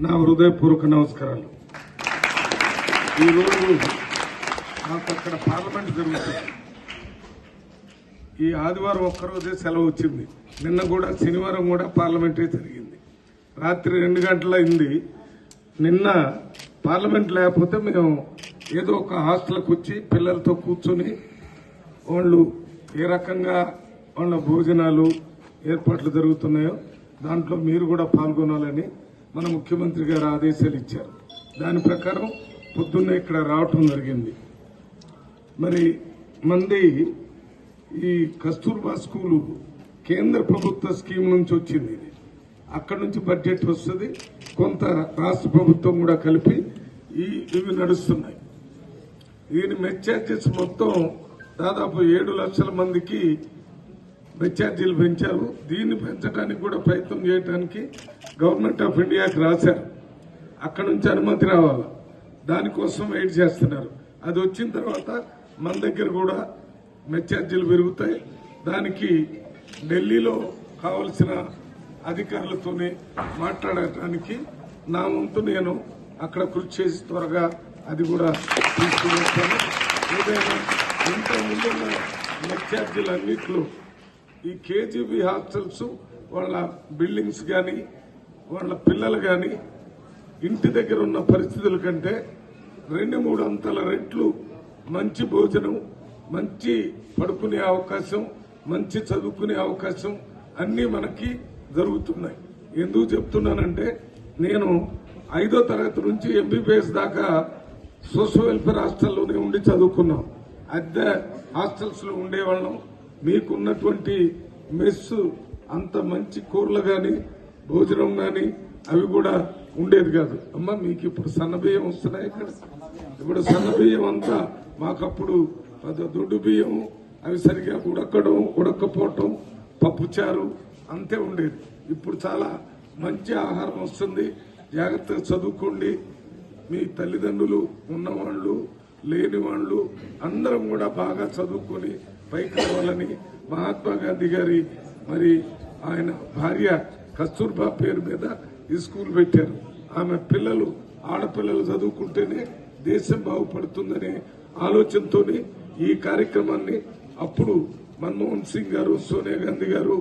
నా హృదయపూర్వక నమస్కారాలు. ఈరోజు మాకు అక్కడ పార్లమెంట్ జరుగుతుంది. ఈ ఆదివారం ఒక్కరోజే సెలవు వచ్చింది. నిన్న కూడా శనివారం కూడా పార్లమెంటరీ జరిగింది. రాత్రి రెండు గంటల అయింది. నిన్న పార్లమెంట్ లేకపోతే మేము ఏదో ఒక హాస్టల్కి వచ్చి పిల్లలతో కూర్చొని వాళ్ళు ఏ రకంగా వాళ్ళ భోజనాలు ఏర్పాట్లు జరుగుతున్నాయో దాంట్లో మీరు కూడా పాల్గొనాలని మన ముఖ్యమంత్రి గారు ఆదేశాలు ఇచ్చారు. దాని ప్రకారం పొద్దున్నే ఇక్కడ రావటం జరిగింది. మరి మంది ఈ కస్తూర్బా స్కూలు కేంద్ర ప్రభుత్వ స్కీమ్ నుంచి వచ్చింది ఇది. అక్కడ నుంచి బడ్జెట్ వస్తుంది. కొంత రాష్ట్ర ప్రభుత్వం కూడా కలిపి ఈ ఇవి నడుస్తున్నాయి. దీని మెచ్చార్జెస్ మొత్తం దాదాపు ఏడు లక్షల మందికి ఛార్జీలు పెంచారు. దీన్ని పెంచడానికి కూడా ప్రయత్నం చేయడానికి గవర్నమెంట్ ఆఫ్ ఇండియాకి రాశారు. అక్కడ నుంచి అనుమతి రావాలి. దానికోసం వెయిట్ చేస్తున్నారు. అది వచ్చిన తర్వాత మన దగ్గర కూడా మెచ్చార్జీలు పెరుగుతాయి. దానికి ఢిల్లీలో కావలసిన అధికారులతోనే మాట్లాడటానికి నా వంతు నేను అక్కడ కృషి చేసి త్వరగా అది కూడా తీసుకువస్తాను ఏదైనా ఇంత ముందున్న మెచ్చార్జీలు అన్నింటిలో ఈ కేజీబీ హాస్టల్స్ వాళ్ళ బిల్డింగ్స్ కానీ వాళ్ళ పిల్లలు కానీ ఇంటి దగ్గర ఉన్న పరిస్థితుల కంటే రెండు మూడు అంతల రెట్లు మంచి భోజనం మంచి పడుకునే అవకాశం మంచి చదువుకునే అవకాశం అన్నీ మనకి జరుగుతున్నాయి. ఎందుకు చెప్తున్నానంటే నేను ఐదో తరగతి నుంచి ఎంబీబీఎస్ దాకా సోషల్ వెల్ఫేర్ హాస్టల్లోనే ఉండి చదువుకున్నాం. అద్దె హాస్టల్స్లో ఉండేవాళ్ళం. మీకున్నటువంటి మెస్ అంత మంచి కూరలు కానీ భోజనం కానీ అవి కూడా ఉండేది కాదు. అమ్మ మీకు ఇప్పుడు సన్న బియ్యం వస్తున్నాయి ఇక్కడ. ఇప్పుడు సన్న బియ్యం అంతా మాకప్పుడు పెద్ద దొడ్డు బియ్యం అవి సరిగా ఉడకడం ఉడకపోవటం పప్పుచారు అంతే ఉండేది. ఇప్పుడు చాలా మంచి ఆహారం వస్తుంది. జాగ్రత్తగా చదువుకోండి. మీ తల్లిదండ్రులు ఉన్నవాళ్ళు లేని వాళ్ళు అందరం కూడా బాగా చదువుకొని పైకి రావాలని మహాత్మా గాంధీ గారి మరి ఆయన భార్య కస్తూర్బా పేరు మీద ఈ స్కూల్ పెట్టారు. ఆమె పిల్లలు ఆడపిల్లలు చదువుకుంటేనే దేశం బాగుపడుతుందనే ఆలోచనతోనే ఈ కార్యక్రమాన్ని అప్పుడు మన్మోహన్ సింగ్ గారు సోనియా గాంధీ గారు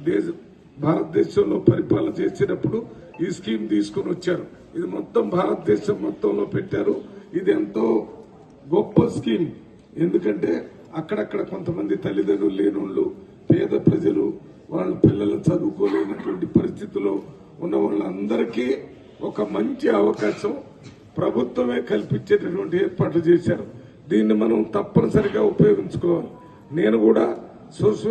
దేశ భారతదేశంలో పరిపాలన చేసేటప్పుడు ఈ స్కీమ్ తీసుకొని వచ్చారు. ఇది మొత్తం భారతదేశం మొత్తంలో పెట్టారు. ఇది ఎంతో గొప్ప స్కీమ్. ఎందుకంటే అక్కడక్కడ కొంతమంది తల్లిదండ్రులు లేనోళ్ళు పేద ప్రజలు వాళ్ళ పిల్లలు చదువుకోలేనటువంటి పరిస్థితుల్లో ఉన్న వాళ్ళందరికీ ఒక మంచి అవకాశం ప్రభుత్వమే కల్పించేటటువంటి ఏర్పాట్లు చేశారు. దీన్ని మనం తప్పనిసరిగా ఉపయోగించుకోవాలి. నేను కూడా సోషల్